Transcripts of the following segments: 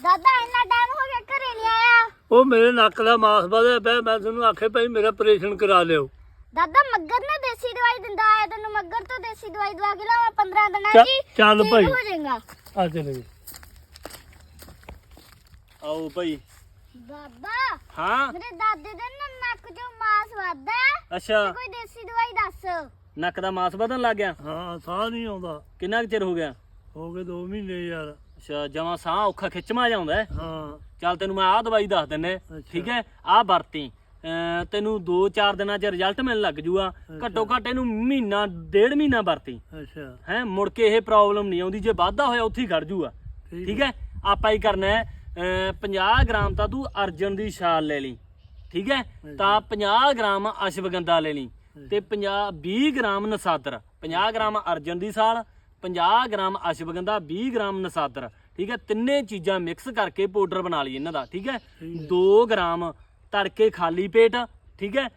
ਦਾਦਾ ਇੰਨਾ ਟਾਈਮ ਹੋ ਗਿਆ ਘਰੇ ਨਹੀਂ ਆਇਆ। ਉਹ ਮੇਰੇ ਨੱਕ ਦਾ ਮਾਸ ਵਧਿਆ ਪਿਆ ਮੈਂ ਤੁਹਾਨੂੰ ਆਖੇ ਭਾਈ ਮੇਰਾ ਆਪਰੇਸ਼ਨ ਕਰਾ ਲਿਓ। ਦਾਦਾ ਮੱਗਰ ਨੇ ਦੇਸੀ ਦਵਾਈ ਦਿੰਦਾ ਆਇਆ ਤੈਨੂੰ ਮੱਗਰ ਤੋਂ ਦੇਸੀ ਦਵਾਈ ਦਵਾ ਕੇ ਲਾਵਾਂ 15 ਦਿਨਾਂ ਜੀ ਚੱਲ ਠੀਕ ਭਾਈ। ਹੋ ਜਾਏਗਾ। ਆ ਚਲੇ ਜੀ ਆਓ ਭਾਈ। ਬਾਬਾ ਹਾਂ? ਮੇਰੇ ਦਾਦੇ ਦੇ ਨਾ ਨੱਕ ਚੋਂ ਮਾਸ ਵੱਧਦਾ। ਹੈ। ਅੱਛਾ ਕੋਈ ਦੇਸੀ ਦਵਾਈ ਦੱਸ। ਨੱਕ ਦਾ ਮਾਸ ਵਧਣ ਲੱਗ ਗਿਆ? ਹਾਂ ਸਾਹ ਨਹੀਂ ਆਉਂਦਾ। ਕਿੰਨਾ ਕੁ ਚਿਰ ਹੋ ਗਿਆ? ਹੋ ਗਏ 2 ਮਹੀਨੇ ਯਾਰ। ਅੱਛਾ ਜਮਾ ਸਾਹ ਔਖਾ ਖਿੱਚਮਾ ਜਾਂਦਾ ਹੈ? ਹਾਂ। ਚੱਲ ਤੈਨੂੰ ਮੈਂ ਆਹ ਦਵਾਈ ਦੱਸ ਦਿੰਨੇ ਠੀਕ ਹੈ? ਆਹ ਵਰਤੀ। ਤੈਨੂੰ 2-4 ਦਿਨਾਂ 'ਚ ਰਿਜ਼ਲਟ ਮਿਲਣ ਲੱਗ ਜੂਗਾ ਘੱਟੋ ਘੱਟ ਇਹਨੂੰ ਮਹੀਨਾ ਡੇਢ ਮਹੀਨਾ ਵਰਤੀ। ਅੱਛਾ। ਹੈ ਮੁੜ ਕੇ ਇਹ ਪ੍ਰੋਬਲਮ ਨਹੀਂ ਆਉਂਦੀ। ਜੇ ਵਾਧਾ ਹੋਇਆ ਉੱਥੇ ਹੀ ਖੜ ਜੂਗਾ ਠੀਕ ਹੈ? ਆਪਾਂ ਹੀ ਕਰਨਾ ਹੈ ਅਮ 50 ਗ੍ਰਾਮ ਤਾਂ ਤੂੰ ਅਰਜਨ ਦੀ ਛਾਲ ਲੈ ਲਈ। ਠੀਕ ਹੈ? ਤਾਂ 50 ਗ੍ਰਾਮ ਅਸ਼ਵਗੰਧਾ ਲੈ ਲਈ। ਤੇ 50 20 ਗ੍ਰਾਮ ਨਸਾਦਰ। 50 ਗ੍ਰਾਮ ਅਰਜਨ ਦੀ ਛਾਲ 50 ਗ੍ਰਾਮ ਅਸ਼ਵਗੰਧਾ 20 ਗ੍ਰਾਮ ਨਸਾਦਰ ਠੀਕ ਹੈ? ਤਿੰਨੇ ਚੀਜ਼ਾਂ ਮਿਕਸ ਕਰਕੇ ਪਾਊਡਰ ਬਣਾ ਲਈ ਇਹਨਾਂ ਦਾ ਠੀਕ ਹੈ? 2 ਗ੍ਰਾਮ ਤੜਕੇ ਖਾਲੀ ਪੇਟ ਠੀਕ ਹੈ?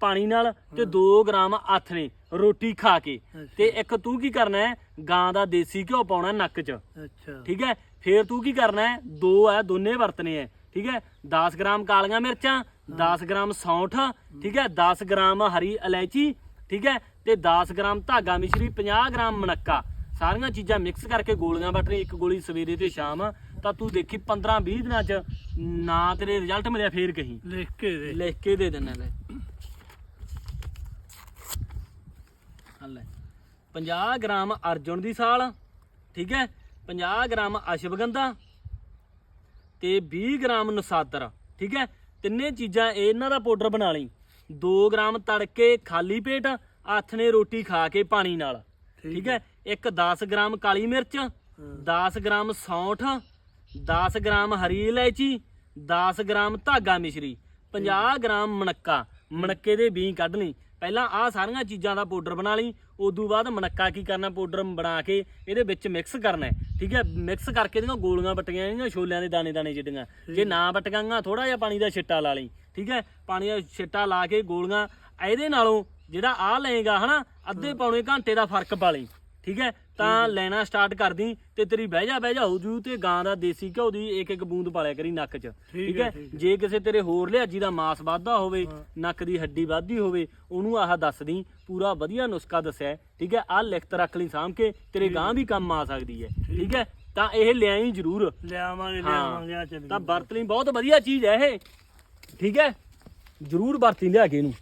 ਪਾਣੀ ਨਾਲ ਤੇ 2 ਗ੍ਰਾਮ ਆਥਣੇ ਰੋਟੀ ਖਾ ਕੇ। ਤੇ ਇੱਕ ਤੂੰ ਕੀ ਕਰਨਾ ਹੈ? ਗਾਂ ਦਾ ਦੇਸੀ ਘਿਓ ਪਾਉਣਾ ਨੱਕ 'ਚ। ਅੱਛਾ। ਠੀਕ ਹੈ? ਫੇਰ ਤੂੰ ਕੀ ਕਰਨਾ ਹੈ? ਦੋ ਹੈ ਦੋਨੇ ਵਰਤਨੇ ਹੈ। ਠੀਕ ਹੈ? 10 ਗ੍ਰਾਮ ਕਾਲੀਆਂ ਮਿਰਚਾਂ 10 ਗ੍ਰਾਮ ਸੌਂਠ ਠੀਕ ਹੈ? 10 ਗ੍ਰਾਮ ਹਰੀ ਇਲਾਇਚੀ ਠੀਕ ਹੈ? ਤੇ 10 ਗ੍ਰਾਮ ਧਾਗਾ ਮਿਸ਼ਰੀ 50 ਗ੍ਰਾਮ ਮਨੱਕਾ ਸਾਰੀਆਂ ਚੀਜ਼ਾਂ ਮਿਕਸ ਕਰਕੇ ਗੋਲੀਆਂ ਵੱਟਣੀ ਇੱਕ ਗੋਲੀ ਸਵੇਰੇ ਤੇ ਸ਼ਾਮ ਤਾਂ ਤੂੰ ਦੇਖੀ 15 20 ਦਿਨਾਂ ਚ ਨਾ ਤੇਰੇ ਰਿਜ਼ਲਟ ਮਿਲਿਆ ਫੇਰ ਕਹੀਂ। ਲਿਖ ਕੇ ਦੇ। ਲਿਖ ਕੇ ਦੇ ਦਿੰਨਾ ਲੈ ਆ ਲੈ। 50 ਗ੍ਰਾਮ ਅਰਜੁਨ ਦੀ ਸਾਲ ਠੀਕ ਹੈ? 50 ਗ੍ਰਾਮ ਅਸ਼ਵਗੰਧਾ ਤੇ 20 ਗ੍ਰਾਮ ਨਸਾਦਰ ਠੀਕ ਹੈ? ਤਿੰਨੇ ਚੀਜ਼ਾਂ ਇਹ ਇਹਨਾਂ ਦਾ ਪਾਊਡਰ ਬਣਾ ਲਈ। 2 ਗ੍ਰਾਮ ਤੜਕੇ ਖਾਲੀ ਪੇਟ ਆਥਣੇ ਰੋਟੀ ਖਾ ਕੇ ਪਾਣੀ ਨਾਲ। ਠੀਕ ਹੈ। ਇੱਕ 10 ਗ੍ਰਾਮ ਕਾਲੀ ਮਿਰਚ 10 ਗ੍ਰਾਮ ਸੌਂਠ 10 ਗ੍ਰਾਮ ਹਰੀ ਇਲਾਇਚੀ 10 ਗ੍ਰਾਮ ਧਾਗਾ ਮਿਸ਼ਰੀ 50 ਗ੍ਰਾਮ ਮਣੱਕਾ। ਮਣੱਕੇ ਦੇ ਬੀਂ ਕੱਢ ਲਈ। ਪਹਿਲਾਂ ਆਹ ਸਾਰੀਆਂ ਚੀਜ਼ਾਂ ਦਾ ਪਾਊਡਰ ਬਣਾ ਲਈ। ਉਦੋਂ ਬਾਅਦ ਮਣੱਕਾ ਕੀ ਕਰਨਾ ਪਾਊਡਰ ਬਣਾ ਕੇ ਇਹਦੇ ਵਿੱਚ ਮਿਕਸ ਕਰਨਾ ਠੀਕ ਹੈ। ਮਿਕਸ ਕਰਕੇ ਇਹਦੀਆਂ ਗੋਲੀਆਂ ਵੱਟੀਆਂ ਇਹਦੀਆਂ ਛੋਲਿਆਂ ਦੇ ਦਾਣੇ ਦਾਣੇ ਜਿੱਡੀਆਂ ਜੇ ਨਾ ਵੱਟੀਆਂ ਥੋੜਾ ਜਿਹਾ ਪਾਣੀ ਦਾ ਛਿੱਟਾ ਲਾ ਲਈ। ਠੀਕ ਹੈ। ਪਾਣੀ ਦਾ ਛਿੱਟਾ ਲਾ ਕੇ ਗੋਲੀਆਂ ਇਹਦੇ ਨਾਲੋਂ ਜਿਹੜਾ ਆ ਲਏਗਾ ਹਨਾ ਅੱਧੇ ਪੌਣੇ ਘੰਟੇ ਦਾ ਫ਼ਰਕ ਪਾ ਲਈ ਠੀਕ ਹੈ? ਤਾਂ ਲੈਣਾ ਸਟਾਰਟ ਕਰਦੀ ਤੇ ਤੇਰੀ ਬਹਿ ਜਾ ਬਹਿ ਜਾ ਹੋ ਜੂ ਤੇ ਗਾਂ ਦਾ ਦੇਸੀ ਘਿਓ ਦੀ ਇੱਕ ਇੱਕ ਬੂੰਦ ਪਾਲਿਆ ਕਰੀ ਨੱਕ 'ਚ ਠੀਕ ਹੈ ਜੇ ਕਿਸੇ ਤੇਰੇ ਹੋਰ ਲਿਆਜੀ ਦਾ ਮਾਸ ਵੱਧਦਾ ਹੋਵੇ ਨੱਕ ਦੀ ਹੱਡੀ ਵੱਧਦੀ ਹੋਵੇ ਉਹਨੂੰ ਆਹ ਦੱਸਦੀ ਪੂਰਾ ਵਧੀਆ ਨੁਸਖਾ ਦੱਸਿਆ ਠੀਕ ਹੈ? ਆਹ ਲਿਖਤ ਰੱਖ ਲਈ ਸਾਂਭ ਕੇ ਤੇਰੇ ਗਾਂ ਵੀ ਕੰਮ ਆ ਸਕਦੀ ਹੈ ਠੀਕ ਹੈ। ਤਾਂ ਇਹ ਲਿਆਈ ਜ਼ਰੂਰ। ਲਿਆਵਾਂਗੇ। ਲਿਆਵਾਂਗੇ ਆ ਚੱਲ ਤਾਂ ਵਰਤ ਲਈ ਬਹੁਤ ਵਧੀਆ ਚੀਜ਼ ਹੈ ਇਹ ਠੀਕ ਹੈ? ਜ਼ਰੂਰ ਵਰਤੀ ਲਿਆ ਕੇ ਇਹਨੂੰ।